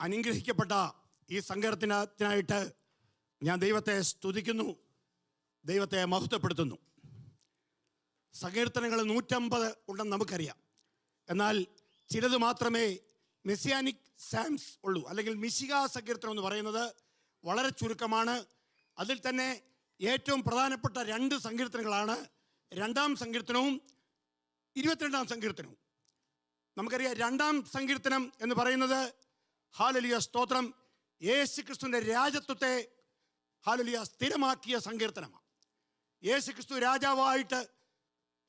അനുഗ്രഹിക്കപ്പെട്ട ഈ സങ്കീർത്തനത്തിനായിട്ട് ഞാൻ ദൈവത്തെ സ്തുതിക്കുന്നു ദൈവത്തെ മഹത്വപ്പെടുത്തുന്നു. സങ്കീർത്തനങ്ങൾ നൂറ്റമ്പത് ഉണ്ടെന്ന് നമുക്കറിയാം. എന്നാൽ ചിലത് മാത്രമേ മെസ്സിയാനിക് സാംസ് ഉള്ളൂ. അല്ലെങ്കിൽ മിശിക സങ്കീർത്തനം എന്ന് പറയുന്നത് വളരെ ചുരുക്കമാണ്. അതിൽ തന്നെ ഏറ്റവും പ്രധാനപ്പെട്ട രണ്ട് സങ്കീർത്തനങ്ങളാണ്. രണ്ടാം സങ്കീർത്തനവും ഇരുപത്തിരണ്ടാം സങ്കീർത്തനവും. നമുക്കറിയാം രണ്ടാം സങ്കീർത്തനം എന്ന് പറയുന്നത് ഹാലലിയ സ്തോത്രം. യേശു ക്രിസ്തുവിന്റെ രാജത്വത്തെ ഹാലലിയ സ്ഥിരമാക്കിയ സങ്കീർത്തനമാണ്. യേശു ക്രിസ്തു രാജാവായിട്ട്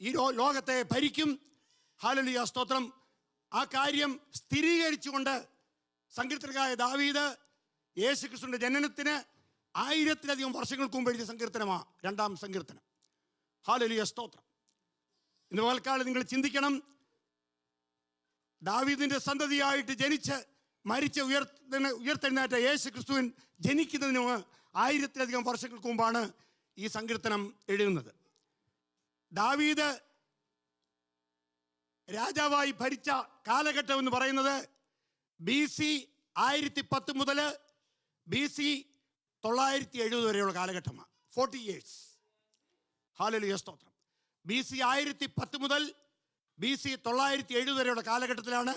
ഈ ലോകത്തെ ഭരിക്കും. ഹാലലിയ സ്തോത്രം. ആ കാര്യം സ്ഥിരീകരിച്ചുകൊണ്ട് സങ്കീർത്തനകായ ദാവീദ് യേശു ക്രിസ്തുവിന്റെ ജനനത്തിന് ആയിരത്തിലധികം വർഷങ്ങൾക്ക് മുമ്പ് എഴുതിയ സങ്കീർത്തനമാണ് രണ്ടാം സങ്കീർത്തനം. ഹാലലിയ സ്തോത്രം. ഇന്ന് പകൽക്കാലം നിങ്ങൾ ചിന്തിക്കണം. ദാവീദിന്റെ സന്തതിയായിട്ട് ജനിച്ച് മരിച്ച ഉയർത്തിന് ഉയർത്തെഴുന്നേറ്റ യേശു ക്രിസ്തുവിൻ ജനിക്കുന്നതിന് ആയിരത്തിലധികം വർഷങ്ങൾക്ക് മുമ്പാണ് ഈ സങ്കീർത്തനം എഴുതുന്നത്. ദാവീദ് രാജാവായി ഭരിച്ച കാലഘട്ടം എന്ന് പറയുന്നത് ബി സി ആയിരത്തി പത്ത് മുതൽ ബി സി തൊള്ളായിരത്തി എഴുപത് വരെയുള്ള കാലഘട്ടമാണ്. Forty years. ഹാലലിയ സ്തോത്രം. ബി സി ആയിരത്തി പത്ത് മുതൽ ബി സി തൊള്ളായിരത്തി എഴുപത് വരെയുള്ള കാലഘട്ടത്തിലാണ്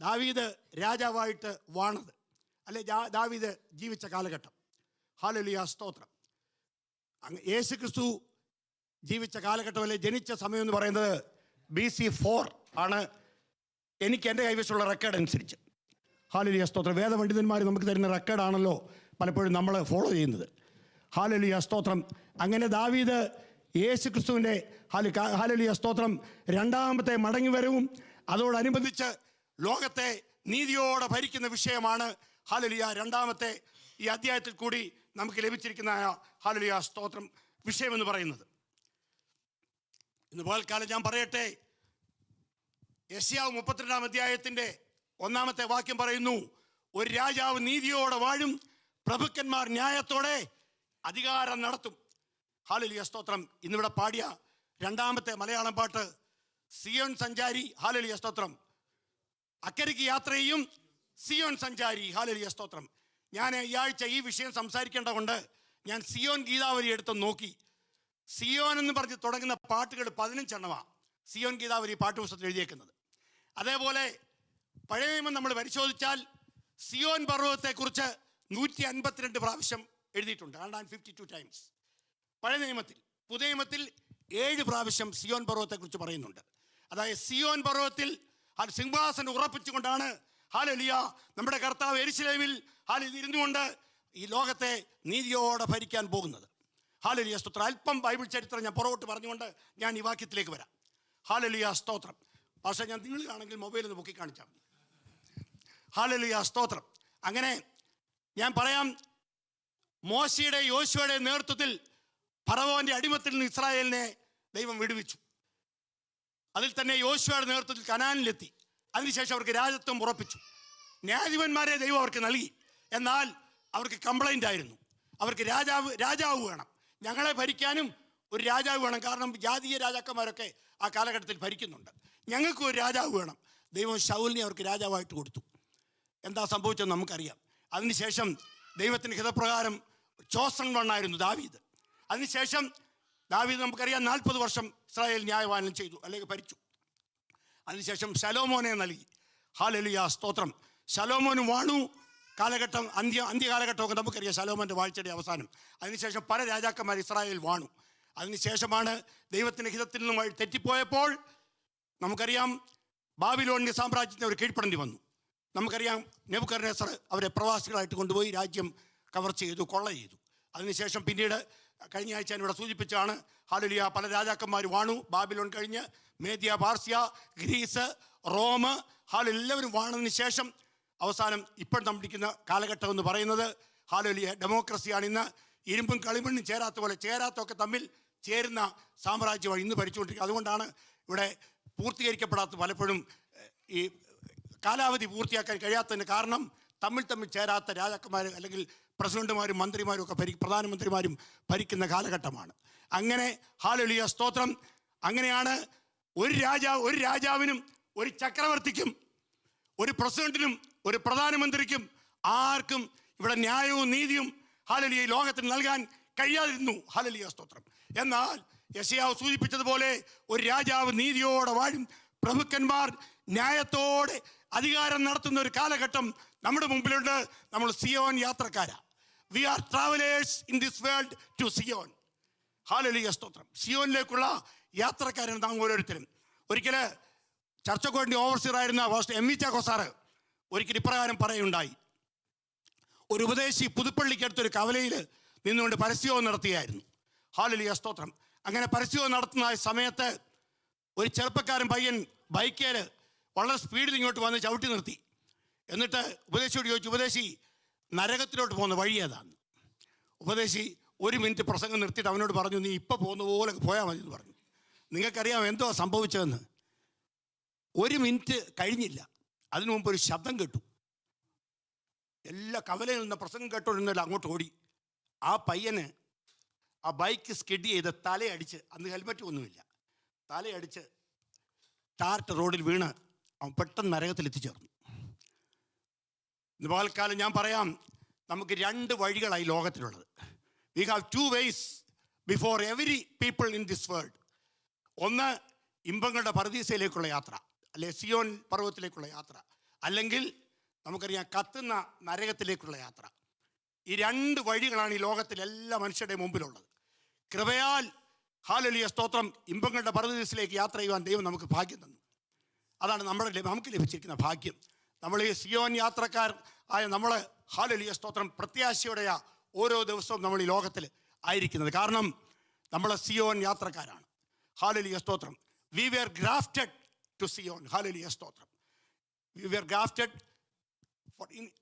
ദാവീദ് രാജാവായിട്ട് വാണത്. അല്ലെ ദാവീദ് ജീവിച്ച കാലഘട്ടം. ഹാലലിയ സ്തോത്രം. അങ്ങ് യേശു ക്രിസ്തു ജീവിച്ച കാലഘട്ടം അല്ലെ ജനിച്ച സമയം എന്ന് പറയുന്നത് ബി സി ഫോർ ആണ്. എനിക്ക് എന്റെ കൈവശമുള്ള റെക്കോർഡ് അനുസരിച്ച്. ഹാലലിയ സ്തോത്രം. വേദപണ്ഡിതന്മാർ നമുക്ക് തരുന്ന റെക്കോർഡാണല്ലോ പലപ്പോഴും നമ്മൾ ഫോളോ ചെയ്യുന്നത്. ഹാലലിയ സ്തോത്രം. അങ്ങനെ ദാവീദ് യേശു ക്രിസ്തുവിന്റെ ഹാലി ഹാലലിയ സ്തോത്രം രണ്ടാമത്തെ മടങ്ങിവരവും അതോടനുബന്ധിച്ച് ലോകത്തെ നീതിയോടെ ഭരിക്കുന്ന വിഷയമാണ് ഹാലലിയ. രണ്ടാമത്തെ ഈ അധ്യായത്തിൽ കൂടി നമുക്ക് ലഭിച്ചിരിക്കുന്ന ഹാലലിയ സ്തോത്രം വിഷയമെന്ന് പറയുന്നത്. ഇന്ന് പകൽക്കാലം ഞാൻ പറയട്ടെ. യശ്യാവ് മുപ്പത്തിരണ്ടാം അധ്യായത്തിന്റെ ഒന്നാമത്തെ വാക്യം പറയുന്നു ഒരു രാജാവ് നീതിയോടെ വാഴും പ്രഭുക്കന്മാർ ന്യായത്തോടെ അധികാരം നടത്തും. ഹാലലിയ സ്തോത്രം. ഇന്നിവിടെ പാടിയ രണ്ടാമത്തെ മലയാളം പാട്ട് സിയോൺ സഞ്ചാരി. ഹാലലിയ സ്തോത്രം. അക്കരയ്ക്ക് യാത്ര ചെയ്യും സിയോൻ സഞ്ചാരി. ഹാലലിയ സ്തോത്രം. ഞാൻ ഈ ആഴ്ച ഈ വിഷയം സംസാരിക്കേണ്ട കൊണ്ട് ഞാൻ സിയോൻ ഗീതാവലി എടുത്ത് നോക്കി. സിയോൻ എന്ന് പറഞ്ഞ് തുടങ്ങുന്ന പാട്ടുകൾ പതിനഞ്ചെണ്ണമാണ് സിയോൻ ഗീതാവലി പാഠ്യപുസ്തകത്തിൽ എഴുതിയേക്കുന്നത്. അതേപോലെ പഴയ നിയമം നമ്മൾ പരിശോധിച്ചാൽ സിയോൻ പർവതത്തെക്കുറിച്ച് നൂറ്റി അൻപത്തിരണ്ട് പ്രാവശ്യം എഴുതിയിട്ടുണ്ട്. Hundred fifty two times. പഴയ നിയമത്തിൽ പുതിയ നിയമത്തിൽ ഏഴ് പ്രാവശ്യം സിയോൻ പർവതത്തെക്കുറിച്ച് പറയുന്നുണ്ട്. അതായത് സിയോൻ പർവതത്തിൽ ആ സിംഹാസനം ഉറപ്പിച്ചുകൊണ്ടാണ്. ഹാലലിയ. നമ്മുടെ കർത്താവ് എരിശിലേമിൽ ഹാലിൽ ഇരുന്നുകൊണ്ട് ഈ ലോകത്തെ നീതിയോടെ ഭരിക്കാൻ പോകുന്നത്. ഹാലലിയ സ്തോത്രം. അല്പം ബൈബിൾ ചരിത്രം ഞാൻ പുറകോട്ട് പറഞ്ഞുകൊണ്ട് ഞാൻ ഈ വാക്യത്തിലേക്ക് വരാം. ഹാലലിയ സ്തോത്രം. പക്ഷേ ഞാൻ നിങ്ങൾ കാണെങ്കിൽ മൊബൈലിൽ നിന്ന് പൊക്കി കാണിച്ചാൽ മതി. ഹാലലിയ സ്തോത്രം. അങ്ങനെ ഞാൻ പറയാം മോശയുടെ യോശുവയുടെ നേതൃത്വത്തിൽ ഫറവോന്റെ അടിമത്തിൽ നിന്ന് ഇസ്രായേലിനെ ദൈവം വിടുവിച്ചു. അതിൽ തന്നെ യോശുവയുടെ നേതൃത്വത്തിൽ കനാനിലെത്തി. അതിനുശേഷം അവർക്ക് രാജത്വം ഉറപ്പിച്ചു. ന്യായാധിപന്മാരെ ദൈവം അവർക്ക് നൽകി. എന്നാൽ അവർക്ക് കംപ്ലൈന്റ് ആയിരുന്നു. അവർക്ക് രാജാവ് രാജാവ് വേണം. ഞങ്ങളെ ഭരിക്കാനും ഒരു രാജാവ് വേണം. കാരണം ജാതീയ രാജാക്കന്മാരൊക്കെ ആ കാലഘട്ടത്തിൽ ഭരിക്കുന്നുണ്ട്. ഞങ്ങൾക്കും ഒരു രാജാവ് വേണം. ദൈവം ഷൗലിനെ അവർക്ക് രാജാവായിട്ട് കൊടുത്തു. എന്താ സംഭവിച്ചതെന്ന് നമുക്കറിയാം. അതിനുശേഷം ദൈവത്തിന്റെ ഹിതപ്രകാരം ചോസൺ വണ്ണായിരുന്നു ദാവീദ്. അതിനുശേഷം ദാവീദ് നമുക്കറിയാം നാൽപ്പത് വർഷം ഇസ്രായേൽ ന്യായവാനം ചെയ്തു അല്ലെങ്കിൽ ഭരിച്ചു. അതിനുശേഷം ശലോമോനെ നൽകി. ഹാലലിയ സ്തോത്രം. ശലോമോന് വാണു കാലഘട്ടം അന്ത്യ അന്ത്യകാലഘട്ടമൊക്കെ നമുക്കറിയാം ശലോമോന്റെ വാഴ്ചയുടെ അവസാനം. അതിനുശേഷം പല രാജാക്കന്മാർ ഇസ്രായേൽ വാണു. അതിനുശേഷമാണ് ദൈവത്തിന്റെ ഹിതത്തിൽ നിന്നും തെറ്റിപ്പോയപ്പോൾ നമുക്കറിയാം ബാബിലോണിന്റെ സാമ്രാജ്യത്തിന് അവർ കീഴ്പ്പെടേണ്ടി വന്നു. നമുക്കറിയാം നെബുക്കർണേസർ അവരെ പ്രവാസികളായിട്ട് കൊണ്ടുപോയി രാജ്യം കവർ ചെയ്തു കൊള്ള ചെയ്തു. അതിനുശേഷം പിന്നീട് കഴിഞ്ഞ ആഴ്ച ഞാൻ ഇവിടെ സൂചിപ്പിച്ചാണ് ഹാലുലിയ പല രാജാക്കന്മാർ വാണു ബാബിലോൺ കഴിഞ്ഞ് മേദിയ പാർസ്യ ഗ്രീസ് റോം ഹാലു എല്ലാവരും വാണതിന് ശേഷം അവസാനം ഇപ്പോൾ നമ്മളിരിക്കുന്ന കാലഘട്ടം എന്ന് പറയുന്നത് ഹാലുലിയ ഡെമോക്രസിയാണ് ഇന്ന്. ഇരുമ്പും കളിമണ്ണും ചേരാത്ത പോലെ ചേരാത്തൊക്കെ തമ്മിൽ ചേരുന്ന സാമ്രാജ്യമാണ് ഇന്ന് ഭരിച്ചുകൊണ്ടിരിക്കുന്നത്. അതുകൊണ്ടാണ് ഇവിടെ പൂർത്തീകരിക്കപ്പെടാത്ത പലപ്പോഴും ഈ കാലാവധി പൂർത്തിയാക്കാൻ കഴിയാത്തതിന് കാരണം തമ്മിൽ തമ്മിൽ ചേരാത്ത രാജാക്കന്മാർ അല്ലെങ്കിൽ പ്രസിഡന്റുമാരും മന്ത്രിമാരും ഒക്കെ ഭരി പ്രധാനമന്ത്രിമാരും ഭരിക്കുന്ന കാലഘട്ടമാണ്. അങ്ങനെ ഹാലലിയ സ്തോത്രം. അങ്ങനെയാണ് ഒരു രാജാവ് ഒരു രാജാവിനും ഒരു ചക്രവർത്തിക്കും ഒരു പ്രസിഡന്റിനും ഒരു പ്രധാനമന്ത്രിക്കും ആർക്കും ഇവിടെ ന്യായവും നീതിയും ഹാലലിയ ലോകത്തിന് നൽകാൻ കഴിയാതിരുന്നു. ഹാലലിയ സ്തോത്രം. എന്നാൽ യശയാവ് സൂചിപ്പിച്ചതുപോലെ ഒരു രാജാവ് നീതിയോടെ വാഴും. പ്രഭുക്കന്മാർ ന്യായത്തോടെ അധികാരം നടത്തുന്ന ഒരു കാലഘട്ടം നമ്മുടെ മുമ്പിലുണ്ട്. നമ്മൾ Zion യാത്രക്കാരാ. We are travellers in this world to Zion hallelujah സ്തോത്രം. സിയോനിലേക്കുള്ള യാത്രക്കാരാണ് നാം ഓരോരുത്തരും. ഒരിക്കൽ ചർച്ചക്കോടിന്റെ ഓവർസീർ ആയിരുന്ന pastor M V Chacko sir ഒരിക്കൽ ഇപ്രകാരം പറയുണ്ടായി ഒരു ഉപദേശി പുതുപ്പള്ളിക്കടുത്തൊരു കവലയിൽ നിന്നുകൊണ്ട് പരസ്യവും നടത്തുകയായിരുന്നു ഹാലലിയ സ്തോത്രം. അങ്ങനെ പരസ്യവും നടത്തുന്ന സമയത്ത് ഒരു ചെറുപ്പക്കാരൻ പയ്യൻ ബൈക്കേൽ വളരെ സ്പീഡിൽ ഇങ്ങോട്ട് വന്ന് ചവിട്ടി നിർത്തി. എന്നിട്ട് ഉപദേശിയോട് ചോദിച്ചു ഉപദേശി നരകത്തിലോട്ട് പോകുന്ന വഴി ഏതാന്ന് ഉപദേശി ഒരു മിനിറ്റ് പ്രസംഗം നിർത്തിയിട്ട് അവനോട് പറഞ്ഞു നീ ഇപ്പോൾ പോകുന്ന പോലെ പോയാൽ മതി എന്ന് പറഞ്ഞു. നിങ്ങൾക്കറിയാം എന്തോ സംഭവിച്ചതെന്ന്? ഒരു മിനിറ്റ് കഴിഞ്ഞില്ല. അതിനു മുമ്പ് ഒരു ശബ്ദം കേട്ടു. എല്ലാ കവലയിൽ നിന്ന് പ്രസംഗം കേട്ടോണ്ടിരുന്നല്ല അങ്ങോട്ട് ഓടി. ആ പയ്യന് ആ ബൈക്ക് സ്കിഡ് ചെയ്ത് തലയടിച്ച് അന്ന് ഹെൽമെറ്റ് ഒന്നുമില്ല. തലയടിച്ച് ടാർട്ട് റോഡിൽ വീണ് അവൻ പെട്ടെന്ന് നരകത്തിൽ എത്തിച്ചേർന്നു ഇന്ന് പകൽക്കാലം ഞാൻ പറയാം നമുക്ക് രണ്ട് വഴികളായി ലോകത്തിലുള്ളത്. We have two ways before every people in this world ഒന്ന് ഇമ്പങ്ങളുടെ പർദീസയിലേക്കുള്ള യാത്ര അല്ലെ സിയോൻ പർവതത്തിലേക്കുള്ള യാത്ര അല്ലെങ്കിൽ നമുക്കറിയാം കത്തുന്ന നരകത്തിലേക്കുള്ള യാത്ര. ഈ രണ്ട് വഴികളാണ് ഈ ലോകത്തിൽ എല്ലാ മനുഷ്യരുടെയും മുമ്പിലുള്ളത്. കൃപയാൽ ഹാലലിയ സ്തോത്രം ഇമ്പങ്ങളുടെ പർവതീസിലേക്ക് യാത്ര ചെയ്യുവാൻ ദൈവം നമുക്ക് ഭാഗ്യം തന്നു. അതാണ് നമ്മുടെ നമുക്ക് ലഭിച്ചിരിക്കുന്ന ഭാഗ്യം. നമ്മൾ ഈ സിയോൻ യാത്രക്കാർ ആയ നമ്മൾ ഹാലലിയ സ്തോത്രം പ്രത്യാശയോടെയാ ഓരോ ദിവസവും നമ്മൾ ഈ ലോകത്തിൽ ആയിരിക്കുന്നത്. കാരണം നമ്മൾ സിയോൻ യാത്രക്കാരാണ്. ഹാലലിയ സ്തോത്രം. We were grafted to Zion hallelujah സ്തോത്രം. വി വെർ ഗ്രാഫ്റ്റഡ്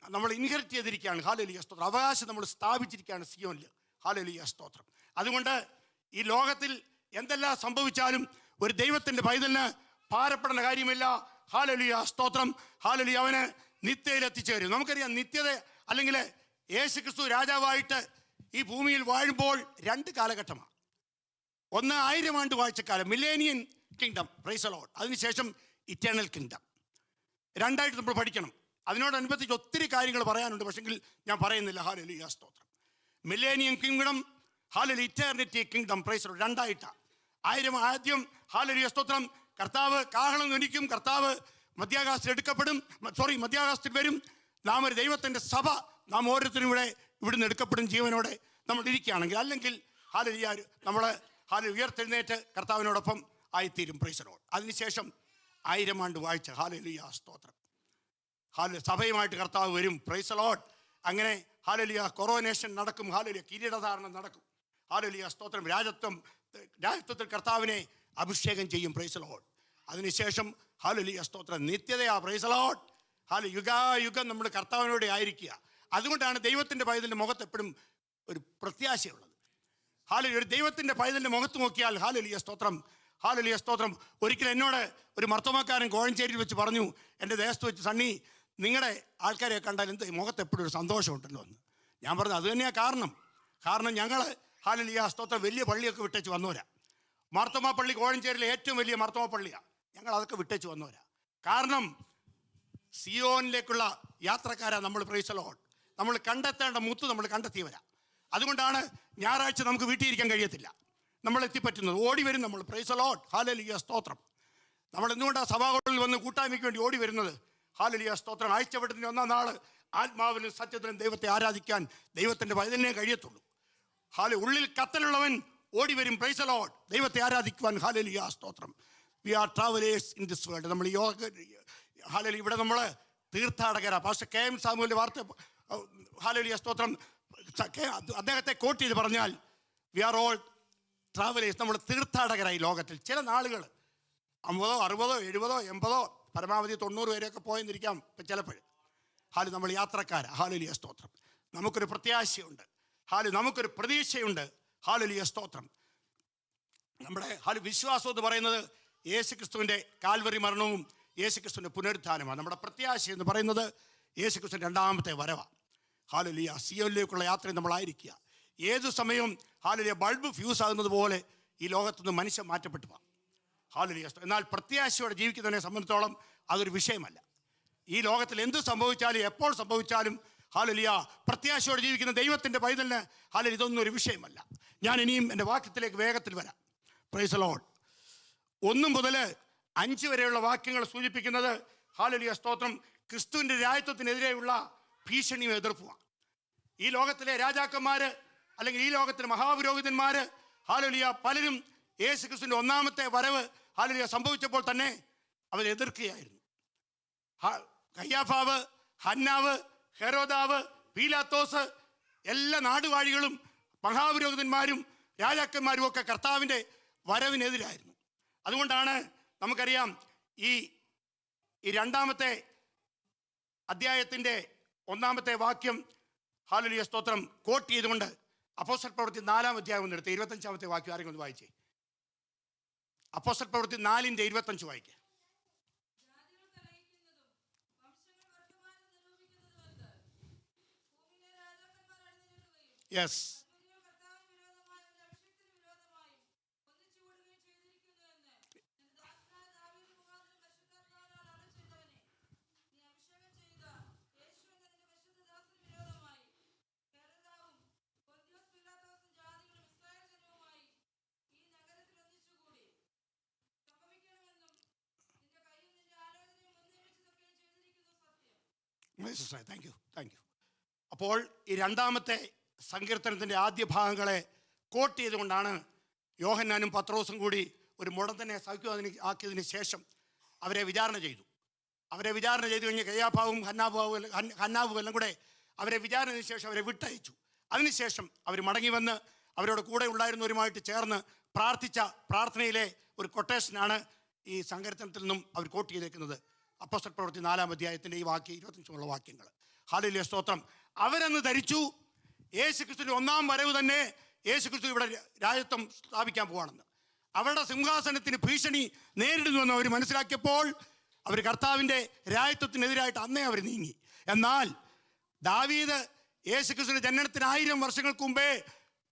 നമ്മൾ ഇൻഹെറിറ്റ് ചെയ്തിരിക്കുകയാണ് ഹാലലിയ സ്തോത്രം. അവകാശം നമ്മൾ സ്ഥാപിച്ചിരിക്കുകയാണ് സിയോനിൽ. ഹാലലിയ സ്തോത്രം. അതുകൊണ്ട് ഈ ലോകത്തിൽ എന്തെല്ലാം സംഭവിച്ചാലും ഒരു ദൈവത്തിന്റെ പൈതലിന് ഭാരപ്പെടേണ്ട കാര്യമില്ല. ഹാലലിയ സ്തോത്രം. ഹാലലിയ അവന് നിത്യയിൽ എത്തിച്ചേരും നമുക്കറിയാം നിത്യത അല്ലെങ്കിൽ യേശു ക്രിസ്തു രാജാവായിട്ട് ഈ ഭൂമിയിൽ വാഴുമ്പോൾ രണ്ട് കാലഘട്ടമാണ്. ഒന്ന് ആയിരം ആണ്ട് വാഴ്ചക്കാലം മില്ലേനിയൻ കിങ്ഡം പ്രൈസലോഡ് അതിനുശേഷം ഇറ്റേണൽ കിങ്ഡം രണ്ടായിട്ട് നമ്മൾ പഠിക്കണം. അതിനോടനുബന്ധിച്ച് ഒത്തിരി കാര്യങ്ങൾ പറയാനുണ്ട്. പക്ഷെങ്കിൽ ഞാൻ പറയുന്നില്ല. ഹാലലിയ സ്തോത്രം. Millennium kingdom hallelujah eternity kingdom praise lord രണ്ടായിട്ടാണ്. ആയിരം ആദ്യം ഹാലലിയ സ്തോത്രം. കർത്താവ് കാഹളം ധനിക്കും കർത്താവ് മധ്യാകാശത്തിൽ എടുക്കപ്പെടും സോറി മധ്യാകാശത്തിൽ വരും. നാം ഒരു ദൈവത്തിന്റെ സഭ നാം ഓരോരുത്തരും ഇവിടെ ഇവിടുന്ന് എടുക്കപ്പെടും ജീവനോടെ നമ്മൾ ഇരിക്കുകയാണെങ്കിൽ. അല്ലെങ്കിൽ ഹാലലിയ നമ്മൾ ഹാല ഉയർത്തെഴുന്നേറ്റ് കർത്താവിനോടൊപ്പം ആയിത്തീരും. പ്രൈസനോട് അതിനുശേഷം ആയിരം ആണ്ട് വാഴ്ച ഹാലലിയ സ്തോത്രം. ഹാല സഭയുമായിട്ട് കർത്താവ് വരും. പ്രൈസലോഡ് അങ്ങനെ ഹാലലിയ കൊറോനേഷൻ നടക്കും. ഹാലലിയ കിരീടധാരണം നടക്കും. ഹാലലിയ സ്തോത്രം. രാജത്വം രാജത്വത്തിൽ കർത്താവിനെ അഭിഷേകം ചെയ്യും. പ്രൈസലോഡ് അതിനുശേഷം ഹാലുലിയ സ്തോത്രം. നിത്യതയാ. പ്രൈസലോഡ് ഹാലു യുഗായുഗം നമ്മുടെ കർത്താവിനോടെ ആയിരിക്കുക. അതുകൊണ്ടാണ് ദൈവത്തിന്റെ പൈതലിന്റെ മുഖത്ത് എപ്പോഴും ഒരു പ്രത്യാശയുള്ളത്. ഹാലു ഒരു ദൈവത്തിന്റെ പൈതലിന്റെ മുഖത്ത് നോക്കിയാൽ ഹാലുലിയ സ്തോത്രം. ഹാലുലിയ സ്തോത്രം. ഒരിക്കലും എന്നോട് ഒരു മർത്തമാക്കാരൻ കോഴഞ്ചേരിയിൽ വെച്ച് പറഞ്ഞു എന്റെ ദേശത്ത് വെച്ച് സണ്ണി നിങ്ങളുടെ ആൾക്കാരെ കണ്ടാൽ എന്ത്? മുഖത്ത് എപ്പോഴും ഒരു സന്തോഷമുണ്ടല്ലോ എന്ന്. ഞാൻ പറഞ്ഞു അത് തന്നെയാണ് കാരണം. കാരണം ഞങ്ങൾ ഹാലുലിയ സ്തോത്രം വലിയ പള്ളിയൊക്കെ വിട്ടേച്ച് വന്നവരാ. മാർത്തോമ പള്ളി കോഴഞ്ചേരിയിലെ ഏറ്റവും വലിയ മാർത്തോമാ പള്ളിയാണ് ഞങ്ങൾ അതൊക്കെ വിട്ടേച്ച് വന്നവരാ. കാരണം സിയോനിലേക്കുള്ള യാത്രക്കാരാ നമ്മൾ പ്രൈസലോൺ നമ്മൾ കണ്ടെത്തേണ്ട മുത്ത് നമ്മൾ കണ്ടെത്തിയവരാ. അതുകൊണ്ടാണ് ഞായറാഴ്ച നമുക്ക് വീട്ടിൽ ഇരിക്കാൻ കഴിയത്തില്ല. നമ്മൾ എത്തിപ്പറ്റുന്നത് ഓടി വരും നമ്മൾ. പ്രൈസലോൺ ഹാലലിയ സ്തോത്രം. നമ്മൾ എന്തുകൊണ്ടാണ് സഭാകളിൽ വന്ന് കൂട്ടായ്മയ്ക്ക് വേണ്ടി ഓടി വരുന്നത്? ഹാലലിയ സ്തോത്രം. ആഴ്ചവട്ടത്തിന്റെ ഒന്നാം നാൾ ആത്മാവിലും സത്യത്തിനും ദൈവത്തെ ആരാധിക്കാൻ ദൈവത്തിന്റെ വയതിനെ കഴിയത്തുള്ളൂ. ഹാല ഉള്ളിൽ കത്തലുള്ളവൻ ഓടി വരും ദൈവത്തെ ആരാധിക്കുവാൻ. ഹാലലിയ സ്തോത്രം. We are travellers in this world നമ്മൾ യോഗ ഹാലലി ഇവിടെ നമ്മൾ തീർത്ഥാടകരാ. പക്ഷേ കെ എം സാമുവിന്റെ വാർത്ത ഹാലലിയ സ്തോത്രം. അദ്ദേഹത്തെ കോട്ട് ചെയ്ത് പറഞ്ഞാൽ വി ആർ ഓൾ ട്രാവലേഴ്സ് നമ്മൾ തീർത്ഥാടകരായി ലോകത്തിൽ. ചില നാളുകൾ അമ്പതോ അറുപതോ എഴുപതോ എൺപതോ പരമാവധി തൊണ്ണൂറ് വരെയൊക്കെ പോയെന്നിരിക്കാം ചിലപ്പോൾ ഹാൽ നമ്മൾ യാത്രക്കാരാണ് ഹാലലിയ സ്തോത്രം. നമുക്കൊരു പ്രത്യാശയുണ്ട്. ഹാൽ നമുക്കൊരു പ്രതീക്ഷയുണ്ട്. ഹാലലിയ സ്തോത്രം. നമ്മുടെ ഹാലു വിശ്വാസം എന്ന് പറയുന്നത് യേശു ക്രിസ്തുവിന്റെ കാൽവറി മരണവും യേശു ക്രിസ്തുവിന്റെ പുനരുത്ഥാനമാണ് നമ്മുടെ പ്രത്യാശ എന്ന് പറയുന്നത് യേശു ക്രിസ്തു രണ്ടാമത്തെ വരവാണ് ഹാലലിയ സിയോനിലേക്കുള്ള യാത്രയിൽ നമ്മളായിരിക്കുക. ഏത് സമയവും ഹാലലിയ ബൾബ് ഫ്യൂസ് ആകുന്നത് പോലെ ഈ ലോകത്തുനിന്ന് മനുഷ്യൻ മാറ്റപ്പെട്ടു പോകാം. ഹാലലിയ എന്നാൽ പ്രത്യാശയോടെ ജീവിക്കുന്നതിനെ സംബന്ധിച്ചോളം അതൊരു വിഷയമല്ല. ഈ ലോകത്തിൽ എന്ത് സംഭവിച്ചാലും എപ്പോൾ സംഭവിച്ചാലും ഹാലലിയ പ്രത്യാശയോടെ ജീവിക്കുന്ന ദൈവത്തിന്റെ പൈതലിന് ഹാലൽ ഇതൊന്നും ഒരു വിഷയമല്ല. ഞാൻ ഇനിയും എന്റെ വാക്യത്തിലേക്ക് വേഗത്തിൽ വരാം. പ്രൈസ് ലോഡ് ഒന്നും മുതൽ അഞ്ച് വരെയുള്ള വാക്യങ്ങൾ സൂചിപ്പിക്കുന്നത് ഹാലലിയ സ്തോത്രം. ക്രിസ്തുവിന്റെ രാജ്യത്വത്തിനെതിരെയുള്ള ഭീഷണിയും എതിർപ്പുമാണ്. ഈ ലോകത്തിലെ രാജാക്കന്മാർ അല്ലെങ്കിൽ ഈ ലോകത്തിലെ മഹാപുരോഹിതന്മാർ ഹാലലിയ പലരും യേശു ക്രിസ്തുവിന്റെ ഒന്നാമത്തെ വരവ് ഹാലലിയ സംഭവിച്ചപ്പോൾ തന്നെ അവരെതിർക്കുകയായിരുന്നു കയ്യാഫാവ് ഹന്നാവ് ഹെരോദാവ് പീലാത്തോസ് എല്ലാ നാടുവാഴികളും മഹാപുരോഹിതന്മാരും രാജാക്കന്മാരും ഒക്കെ കർത്താവിന്റെ വരവിനെതിരായിരുന്നു. അതുകൊണ്ടാണ് നമുക്കറിയാം ഈ ഈ രണ്ടാമത്തെ അധ്യായത്തിന്റെ ഒന്നാമത്തെ വാക്യം ഹാലുലിയ സ്തോത്രം കോട്ട് ചെയ്തുകൊണ്ട് അപ്പോസ്റ്റൽ പ്രവൃത്തി നാലാം അധ്യായം ഒന്നെടുത്ത് ഇരുപത്തഞ്ചാമത്തെ വാക്യം ആരെങ്കിലും ഒന്ന് വായിച്ചേ? അപ്പോസ്റ്റൽ പ്രവൃത്തി നാലിന്റെ ഇരുപത്തഞ്ച് വായിക്കുക ചെയ്തിരിക്കുന്നു സത്യം താങ്ക് യു താങ്ക് യു അപ്പോൾ ഈ രണ്ടാമത്തെ സങ്കീർത്തനത്തിന്റെ ആദ്യ ഭാഗങ്ങളെ കോട്ട് ചെയ്തുകൊണ്ടാണ് യോഹന്നാനും പത്രോസും കൂടി ഒരു മുടന്തനെ സഹിക്കുവാതിന് ആക്കിയതിന് ശേഷം അവരെ വിചാരണ ചെയ്തു. അവരെ വിചാരണ ചെയ്തു കഴിഞ്ഞ് കയ്യാഭാവും ഹന്നാഭാവും ഹന്നാവും എല്ലാം കൂടെ അവരെ വിചാരണതിന് ശേഷം അവരെ വിട്ടയച്ചു. അതിനുശേഷം അവർ മടങ്ങി വന്ന് അവരോട് കൂടെ ഉണ്ടായിരുന്നവരുമായിട്ട് ചേർന്ന് പ്രാർത്ഥിച്ച പ്രാർത്ഥനയിലെ ഒരു കൊട്ടേഷനാണ് ഈ സങ്കീർത്തനത്തിൽ നിന്നും അവർ കോട്ട് ചെയ്തേക്കുന്നത്. അപ്പോസ്റ്റൽ പ്രവൃത്തി നാലാം അധ്യായത്തിന്റെ ഈ വാക്യം ഇരുപത്തഞ്ചുമുള്ള വാക്യങ്ങൾ ഹാലിലെ സ്തോത്രം. അവരെന്ന് ധരിച്ചു. യേശു ക്രിസ്തുവിന്റെ ഒന്നാം വരവ് തന്നെ യേശു ക്രിസ്തു ഇവിടെ രാജ്യത്വം സ്ഥാപിക്കാൻ പോവാണെന്ന്. അവരുടെ സിംഹാസനത്തിന് ഭീഷണി നേരിടുന്നുവെന്ന് അവർ മനസ്സിലാക്കിയപ്പോൾ അവർ കർത്താവിന്റെ രാജ്യത്വത്തിനെതിരായിട്ട് അന്നേ അവർ നീങ്ങി. എന്നാൽ ദാവീദ് യേശു ക്രിസ്തുവിന്റെ ജനനത്തിന് ആയിരം വർഷങ്ങൾക്ക് മുമ്പേ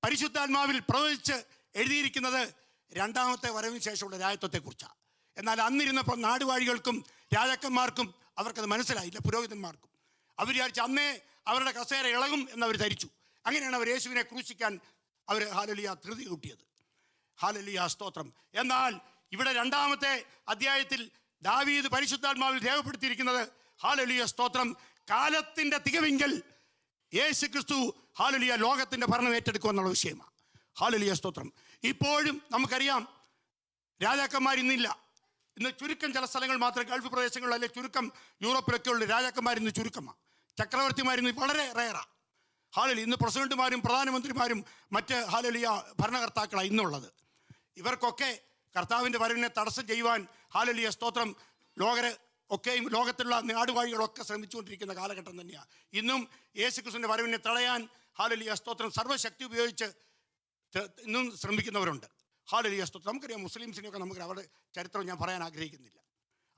പരിശുദ്ധാത്മാവിൽ പ്രവചിച്ച് എഴുതിയിരിക്കുന്നത് രണ്ടാമത്തെ വരവിന് ശേഷമുള്ള രാജ്യത്വത്തെക്കുറിച്ചാണ് എന്നാൽ അന്നിരുന്നപ്പോൾ നാടുവാഴികൾക്കും രാജാക്കന്മാർക്കും അവർക്കത് മനസ്സിലായില്ല പുരോഹിതന്മാർക്കും. അവർ വിചാരിച്ച അന്നേ അവരുടെ കസേര ഇളകും എന്നവർ ധരിച്ചു. അങ്ങനെയാണ് അവർ യേശുവിനെ ക്രൂശിക്കാൻ അവർ ഹാലലിയ ധൃതി കൂട്ടിയത്. ഹാലലിയ സ്തോത്രം. എന്നാൽ ഇവിടെ രണ്ടാമത്തെ അധ്യായത്തിൽ ദാവീദ് പരിശുദ്ധാത്മാവിൽ രേഖപ്പെടുത്തിയിരിക്കുന്നത് ഹാലലിയ സ്തോത്രം. കാലത്തിന്റെ തികവിങ്കൽ യേശു ക്രിസ്തു ഹാലലിയ ലോകത്തിന്റെ ഭരണം ഏറ്റെടുക്കുക എന്നുള്ള വിഷയമാണ്. ഹാലലിയ സ്തോത്രം. ഇപ്പോഴും നമുക്കറിയാം രാജാക്കന്മാർ ഇന്നില്ല. ഇന്ന് ചുരുക്കം ചില സ്ഥലങ്ങൾ മാത്രം ഗൾഫ് പ്രദേശങ്ങളിൽ അല്ലെങ്കിൽ ചുരുക്കം യൂറോപ്പിലൊക്കെ ഉള്ള. രാജാക്കന്മാർ ഇന്ന് ചുരുക്കമാണ്. ചക്രവർത്തിമാരിന്ന് വളരെ റയറാണ് ഹാലലി ഇന്ന് പ്രസിഡന്റുമാരും പ്രധാനമന്ത്രിമാരും മറ്റ് ഹാലലിയ ഭരണകർത്താക്കളാണ് ഇന്നുള്ളത്. ഇവർക്കൊക്കെ കർത്താവിന്റെ വരവിനെ തടസ്സം ചെയ്യുവാൻ ഹാലലിയ സ്തോത്രം ലോകരെ ഒക്കെയും ലോകത്തിലുള്ള നാടുവാഴികളൊക്കെ ശ്രമിച്ചുകൊണ്ടിരിക്കുന്ന കാലഘട്ടം തന്നെയാണ് ഇന്നും യേശു ക്രിസ്തുവിന്റെ വരവിനെ തടയാൻ ഹാലലിയ സ്തോത്രം സർവശക്തി ഉപയോഗിച്ച് ഇന്നും ശ്രമിക്കുന്നവരുണ്ട്. ഹാലലിയ സ്തോത്രം നമുക്കറിയാം മുസ്ലിംസിനെയൊക്കെ നമുക്ക് അവരുടെ ചരിത്രം ഞാൻ പറയാൻ ആഗ്രഹിക്കുന്നില്ല.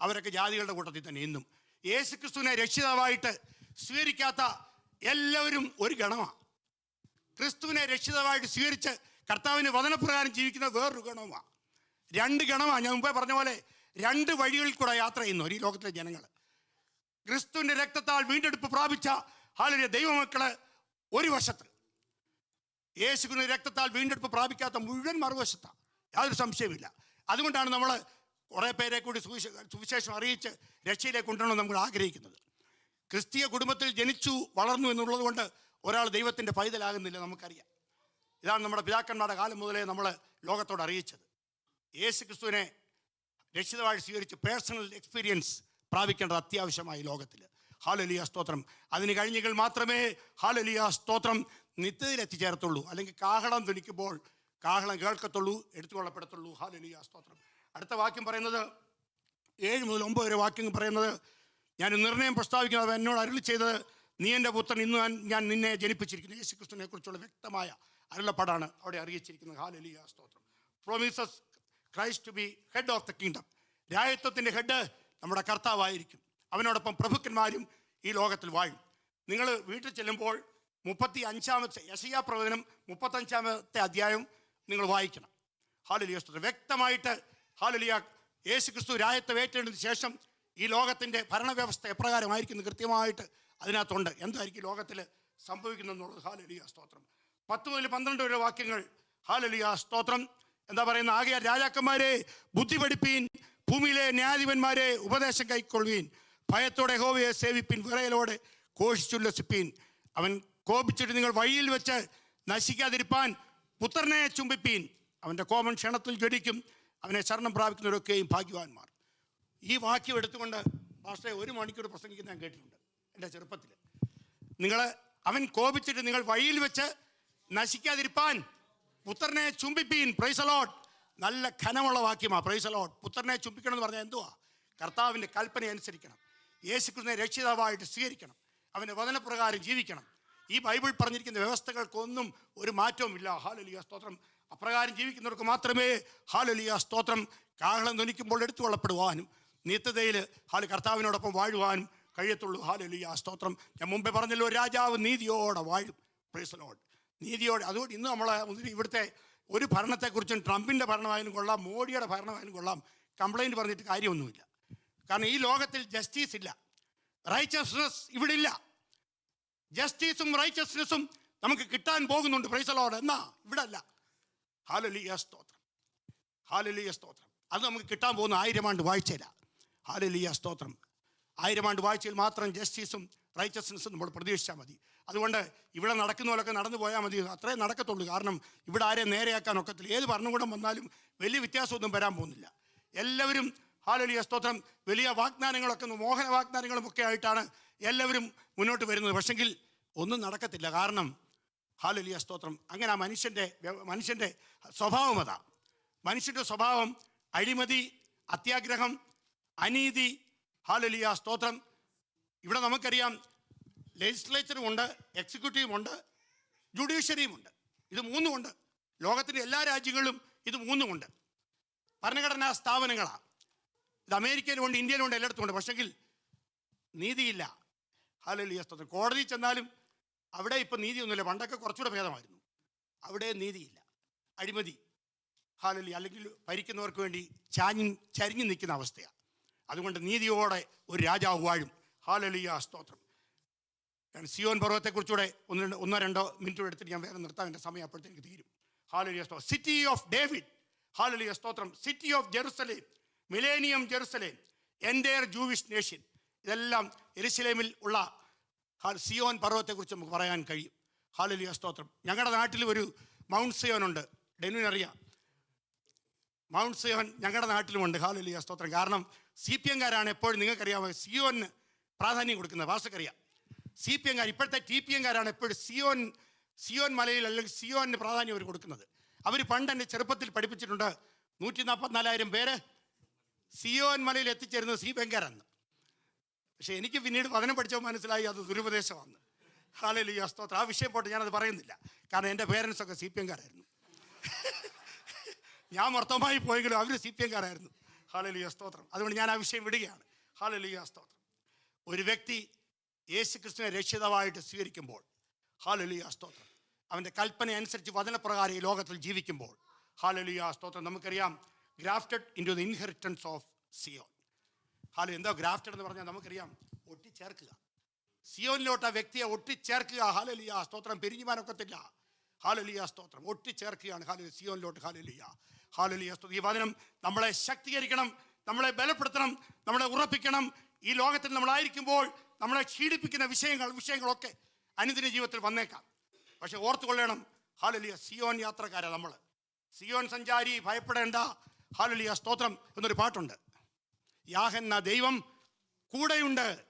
അവരൊക്കെ ജാതികളുടെ കൂട്ടത്തിൽ തന്നെ ഇന്നും. യേശു ക്രിസ്തുവിനെ രക്ഷിതാവായിട്ട് സ്വീകരിക്കാത്ത എല്ലാവരും ഒരു ഗണമാണ് ക്രിസ്തുവിനെ രക്ഷിതമായിട്ട് സ്വീകരിച്ച് കർത്താവിന് വചനപ്രകാരം ജീവിക്കുന്ന വേറൊരു ഗണവുമാണ് രണ്ട് ഗണമാണ് ഞാൻ മുമ്പേ പറഞ്ഞ പോലെ രണ്ട് വഴികളിൽ കൂടെ യാത്ര ചെയ്യുന്നു ഈ ലോകത്തിലെ ജനങ്ങൾ. ക്രിസ്തുവിന്റെ രക്തത്താൽ വീണ്ടെടുപ്പ് പ്രാപിച്ച ഹാലരിയ ദൈവമക്കൾ ഒരു വശത്ത്. യേശുവിന്റെ രക്തത്താൽ വീണ്ടെടുപ്പ് പ്രാപിക്കാത്ത മുഴുവൻ മറുവശത്താണ് യാതൊരു സംശയമില്ല അതുകൊണ്ടാണ് നമ്മൾ കുറേ പേരെ കൂടി സുവിശേഷം അറിയിച്ച് രക്ഷയിലേക്ക് കൊണ്ടുവരണം നമ്മൾ ആഗ്രഹിക്കുന്നത്. ക്രിസ്തീയ കുടുംബത്തിൽ ജനിച്ചു വളർന്നു എന്നുള്ളത് കൊണ്ട് ഒരാൾ ദൈവത്തിന്റെ പൈതലാകുന്നില്ല നമുക്കറിയാം. ഇതാണ് നമ്മുടെ പിതാക്കന്മാരുടെ കാലം മുതലേ നമ്മൾ ലോകത്തോട് അറിയിച്ചത്. യേശു ക്രിസ്തുവിനെ രക്ഷിതമായി സ്വീകരിച്ച് പേഴ്സണൽ എക്സ്പീരിയൻസ് പ്രാപിക്കേണ്ടത് അത്യാവശ്യമായി ലോകത്തിൽ ഹാലലിയ സ്തോത്രം. അതിന് കഴിഞ്ഞെങ്കിൽ മാത്രമേ ഹാലലിയ സ്തോത്രം നിത്യതയിൽ എത്തിച്ചേരത്തുള്ളൂ അല്ലെങ്കിൽ കാഹളം ധനിക്കുമ്പോൾ കാഹളം കേൾക്കത്തുള്ളൂ എടുത്തുകൊള്ളപ്പെടത്തുള്ളൂ. ഹാലലിയ സ്തോത്രം. അടുത്ത വാക്യം പറയുന്നത് ഏഴ് മുതൽ ഒമ്പത് വരെ വാക്യം പറയുന്നത് ഞാൻ നിർണയം പ്രസ്താവിക്കുന്നത് എന്നോട് അരുളി ചെയ്തത് നീ എന്റെ പുത്രൻ. ഇന്ന് ഞാൻ നിന്നെ ജനിപ്പിച്ചിരിക്കുന്നു. യേശു ക്രിസ്തുവിനെ കുറിച്ചുള്ള വ്യക്തമായ അരുളപ്പാടാണ് അവിടെ അറിയിച്ചിരിക്കുന്നത്. ഹാലലിയ സ്തോത്രം. Promises Christ to be head of the kingdom രാജ്യത്വത്തിന്റെ head നമ്മുടെ കർത്താവായിരിക്കും. അവനോടൊപ്പം പ്രഭുക്കന്മാരും ഈ ലോകത്തിൽ വാഴും. നിങ്ങൾ വീട്ടിൽ ചെല്ലുമ്പോൾ മുപ്പത്തി അഞ്ചാമത്തെ യശയാ പ്രവചനം മുപ്പത്തഞ്ചാമത്തെ അധ്യായം നിങ്ങൾ വായിക്കണം. ഹാലലിയ സ്തോത്രം. വ്യക്തമായിട്ട് ഹാലലിയ യേശു ക്രിസ്തു രാജ്യത്തെ ഏറ്റെടുത്തതിന് ശേഷം ഈ ലോകത്തിന്റെ ഭരണവ്യവസ്ഥ എപ്രകാരമായിരിക്കുന്നു കൃത്യമായിട്ട് അതിനകത്തുണ്ട്. എന്തായിരിക്കും ലോകത്തിൽ സംഭവിക്കുന്നെന്നുള്ളത് ഹാലലിയ സ്തോത്രം. പത്ത് മുതൽ പന്ത്രണ്ട് വരെ വാക്യങ്ങൾ. ഹാലലിയ സ്തോത്രം. എന്താ പറയുന്ന ആകെ രാജാക്കന്മാരെ ബുദ്ധി പഠിപ്പീൻ ഭൂമിയിലെ ന്യായാധിപന്മാരെ ഉപദേശം കൈക്കൊള്ളുവീൻ ഭയത്തോടെ ഹോവയെ സേവിപ്പിൻ വിറയലോടെ ഘോഷിച്ചുല്ലസിപ്പീൻ. അവൻ കോപിച്ചിട്ട് നിങ്ങൾ വഴിയിൽ വെച്ച് നശിക്കാതിരിപ്പാൻ പുത്രനെ ചുംബിപ്പീൻ. അവന്റെ കോമൺ ക്ഷണത്തിൽ ജ്വലിക്കും. അവനെ ശരണം പ്രാപിക്കുന്നവരൊക്കെയും ഭാഗ്യവാന്മാർ. ഈ വാക്യം എടുത്തുകൊണ്ട് പാസ്റ്ററെ ഒരു മണിക്കൂർ പ്രസംഗിക്കുന്ന ഞാൻ കേട്ടിട്ടുണ്ട് എന്റെ ചെറുപ്പത്തിൽ. നിങ്ങൾ അവൻ കോപിച്ചിട്ട് നിങ്ങൾ വഴിയിൽ വെച്ച് നശിക്കാതിരിപ്പാൻ പുത്രനെ ചുംബിപ്പീൻ. പ്രൈസ് പ്രൈസലോട്ട് നല്ല ഘനമുള്ള വാക്യമാണ് പ്രൈസലോട്ട് പുത്രനെ ചുംബിക്കണം എന്ന് പറഞ്ഞാൽ എന്തുവാ? കർത്താവിന്റെ കൽപ്പന അനുസരിക്കണം. യേശുക്രിസ്തുവിനെ രക്ഷിതാവായിട്ട് സ്വീകരിക്കണം. അവന്റെ വചനപ്രകാരം ജീവിക്കണം. ഈ ബൈബിൾ പറഞ്ഞിരിക്കുന്ന വ്യവസ്ഥകൾക്കൊന്നും ഒരു മാറ്റവുമില്ല ഹാലലിയ സ്തോത്രം. അപ്രകാരം ജീവിക്കുന്നവർക്ക് മാത്രമേ ഹാലലിയ സ്തോത്രം. കാഹളം ധനിക്കുമ്പോൾ എടുത്തു കൊള്ളപ്പെടുവാനും നിത്യതയിൽ ഹാൽ കർത്താവിനോടൊപ്പം വാഴുവാനും കഴിയത്തുള്ളൂ. ഹാലലിയ. സ്തോത്രം. ഞാൻ മുമ്പേ പറഞ്ഞല്ലോ രാജാവ് നീതിയോടെ വാഴും. പ്രൈസലോട് നീതിയോടെ അതുകൊണ്ട് ഇന്ന് മുന്നിൽ ഇവിടുത്തെ ഒരു ഭരണത്തെക്കുറിച്ചും ട്രംപിന്റെ ഭരണമായാലും കൊള്ളാം മോഡിയുടെ ഭരണമായാലും കൊള്ളാം. കംപ്ലൈന്റ് പറഞ്ഞിട്ട് കാര്യമൊന്നുമില്ല. കാരണം ഈ ലോകത്തിൽ ജസ്റ്റിസ് ഇല്ല. റൈച്ചസ്നസ് ഇവിടെ ഇല്ല ജസ്റ്റിസും റൈച്ചസ്നസ്സും നമുക്ക് കിട്ടാൻ പോകുന്നുണ്ട്. പ്രൈസലോട് എന്നാ? ഇവിടെ അല്ല ഹാലലിയ സ്തോത്രം. ഹാലലിയ സ്തോത്രം. അത് നമുക്ക് കിട്ടാൻ പോകുന്ന ആയിരം ആണ്ട് വാഴ്ചയില്ല ഹാലലിയ സ്തോത്രം. ആയിരം ആണ്ട് വാഴ്ചയിൽ മാത്രം ജസ്റ്റിസും റൈറ്റസ്നസ്സും നമ്മൾ പ്രതീക്ഷിച്ചാൽ മതി. അതുകൊണ്ട് ഇവിടെ നടക്കുന്ന പോലൊക്കെ നടന്നു പോയാൽ മതി. അത്രേ നടക്കത്തുള്ളൂ. കാരണം ഇവിടെ ആരെ നേരെയാക്കാൻ ഒക്കത്തില്ല. ഏത് ഭരണകൂടം വന്നാലും വലിയ വ്യത്യാസമൊന്നും വരാൻ പോകുന്നില്ല. എല്ലാവരും ഹാലലിയ സ്തോത്രം വലിയ വാഗ്ദാനങ്ങളൊക്കെ മോഹന വാഗ്ദാനങ്ങളും ഒക്കെ ആയിട്ടാണ് എല്ലാവരും മുന്നോട്ട് വരുന്നത്. പക്ഷെങ്കിൽ ഒന്നും നടക്കത്തില്ല. കാരണം ഹാലലിയ സ്തോത്രം അങ്ങനെ ആ മനുഷ്യന്റെ മനുഷ്യന്റെ സ്വഭാവം അതാ. മനുഷ്യന്റെ സ്വഭാവം അഴിമതി അത്യാഗ്രഹം അനീതി. ഹാലലിയ സ്തോത്രം. ഇവിടെ നമുക്കറിയാം ലെജിസ്ലേച്ചറും ഉണ്ട് എക്സിക്യൂട്ടീവും ഉണ്ട് ജുഡീഷ്യറിയും ഉണ്ട്. ഇത് മൂന്നും ഉണ്ട്. ലോകത്തിന്റെ എല്ലാ രാജ്യങ്ങളിലും ഇത് മൂന്നും ഉണ്ട്. ഭരണഘടനാ സ്ഥാപനങ്ങളാണ് ഇത് അമേരിക്കയിലുമുണ്ട് ഇന്ത്യയിലുമുണ്ട് എല്ലായിടത്തും ഉണ്ട്. പക്ഷെങ്കിൽ നീതിയില്ല. ഹാലലിയ സ്തോത്രം. കോടതി ചെന്നാലും അവിടെ ഇപ്പം നീതിയൊന്നുമില്ല. പണ്ടൊക്കെ കുറച്ചുകൂടെ ഭേദമായിരുന്നു. അവിടെ നീതിയില്ല. അഴിമതി. ഹാലലി അല്ലെങ്കിൽ ഭരിക്കുന്നവർക്ക് വേണ്ടി ചാഞ്ഞ് ചരിഞ്ഞു നിൽക്കുന്ന അവസ്ഥയാണ് അതുകൊണ്ട് നീതിയോടെ ഒരു രാജാവ് വാഴും. ഹാലലിയ സ്തോത്രം. ഞാൻ സിയോൻ പർവത്തെക്കുറിച്ചുകൂടെ ഒന്ന് രണ്ട് ഒന്നോ രണ്ടോ മിനിറ്റ് എടുത്തിട്ട് ഞാൻ വേറെ നിർത്താൻ എന്റെ സമയം അപ്പോഴത്തേക്ക് തീരും. ഹാലലിയ സ്തോത്രം സിറ്റി ഓഫ് ഡേവിഡ് ഹാലലിയ സ്തോത്രം. City of Jerusalem millennium Jerusalem entire Jewish nation ഇതെല്ലാം എരുസലേമിൽ ഉള്ള സിയോൻ പർവത്തെക്കുറിച്ച് നമുക്ക് പറയാൻ കഴിയും. ഹാലലിയ സ്തോത്രം. ഞങ്ങളുടെ നാട്ടിൽ ഒരു മൗണ്ട് സിയോൻ ഉണ്ട് ഡെനുവിനറിയാം. മൗണ്ട് സിയോൻ ഞങ്ങളുടെ നാട്ടിലുമുണ്ട്. ഹാലലിയ സ്തോത്രം. കാരണം സി പി എംകാരാണ് എപ്പോഴും നിങ്ങൾക്കറിയാമോ സിയോന് പ്രാധാന്യം കൊടുക്കുന്നത്. ഭാഷക്കറിയാം. സി പി എംകാർ ഇപ്പോഴത്തെ ടി പി എംകാരാണ് എപ്പോഴും സിയോൻ സിയോൻ മലയിൽ അല്ലെങ്കിൽ സിയോന് പ്രാധാന്യം അവർ കൊടുക്കുന്നത്. അവർ പണ്ട് എന്റെ ചെറുപ്പത്തിൽ പഠിപ്പിച്ചിട്ടുണ്ട്. നൂറ്റി നാൽപ്പത്തിനാലായിരം പേര് സിയോൻ മലയിൽ എത്തിച്ചേരുന്നത് സി എംകാരാണ്. പക്ഷേ എനിക്ക് പിന്നീട് വചനം പഠിച്ചപ്പോൾ മനസ്സിലായി അത് ദുരുപദേശമാണ്. ഹാലലിയ സ്തോത്രം. ആ വിഷയം പോട്ട് ഞാനത് പറയുന്നില്ല. കാരണം എന്റെ പേരൻസ് ഒക്കെ സി പി എംകാരായിരുന്നു. ഞാൻ മൊത്തമായി പോയെങ്കിലും അവർ സി പി എംകാരായിരുന്നു ഹാലലിയ സ്തോത്രം. അതുകൊണ്ട് ഞാൻ ആ വിഷയം വിടുകയാണ്. ഹാലലിയ സ്തോത്രം. ഒരു വ്യക്തി യേശു കൃഷ്ണനെ രക്ഷിതമായിട്ട് സ്വീകരിക്കുമ്പോൾ ഹാലലിയ സ്തോത്രം. അവന്റെ കൽപ്പന അനുസരിച്ച് വചനപ്രകാരം ഈ ലോകത്തിൽ ജീവിക്കുമ്പോൾ ഹാലലിയ സ്തോത്രം. നമുക്കറിയാം grafted in to the inheritance of Zion hello എന്തോ ഗ്രാഫ്റ്റഡ് എന്ന് പറഞ്ഞാൽ നമുക്കറിയാം ഒട്ടിച്ചേർക്കുക. സിയോനിലോട്ട് ആ വ്യക്തിയെ ഒട്ടിച്ചേർക്കുക ഹാലലിയ സ്തോത്രം. പിരിഞ്ഞുവാനൊക്കത്തില്ല ഹാലലിയ സ്തോത്രം. ഒട്ടിച്ചേർക്കുകയാണ് ഹാലലിയ സിയോനിലോട്ട് ഹാലലിയ. ഹാലലിയ ഈ വചനം നമ്മളെ ശക്തീകരിക്കണം നമ്മളെ ബലപ്പെടുത്തണം നമ്മളെ ഉറപ്പിക്കണം. ഈ ലോകത്തിൽ നമ്മളായിരിക്കുമ്പോൾ നമ്മളെ ക്ഷീണിപ്പിക്കുന്ന വിഷയങ്ങൾ വിഷയങ്ങളൊക്കെ അനുദിന ജീവിതത്തിൽ വന്നേക്കാം. പക്ഷെ ഓർത്തുകൊള്ളണം ഹാലലിയ സിയോൻ യാത്രക്കാരാണ് നമ്മൾ. സിയോൻ സഞ്ചാരി ഭയപ്പെടേണ്ട. ഹാലലിയ സ്തോത്രം എന്നൊരു പാട്ടുണ്ട്. യാഹന്ന ദൈവം കൂടെയുണ്ട്.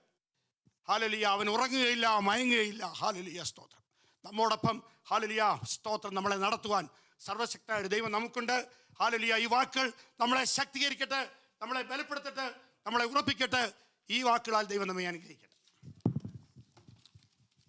ഹാലലിയ അവൻ ഉറങ്ങുകയില്ല മയങ്ങുകയില്ല. ഹാലലിയ സ്തോത്രം. നമ്മോടൊപ്പം ഹാലലിയ സ്തോത്രം നമ്മളെ നടത്തുവാൻ സർവശക്തനായ ദൈവം നമുക്കുണ്ട് ഹാലലിയ ഈ വാക്കുകൾ നമ്മളെ ശക്തീകരിക്കട്ടെ നമ്മളെ ബലപ്പെടുത്തട്ടെ നമ്മളെ ഉറപ്പിക്കട്ടെ. ഈ വാക്കുകളാൽ ദൈവം നമ്മെ അനുഗ്രഹിക്കട്ടെ.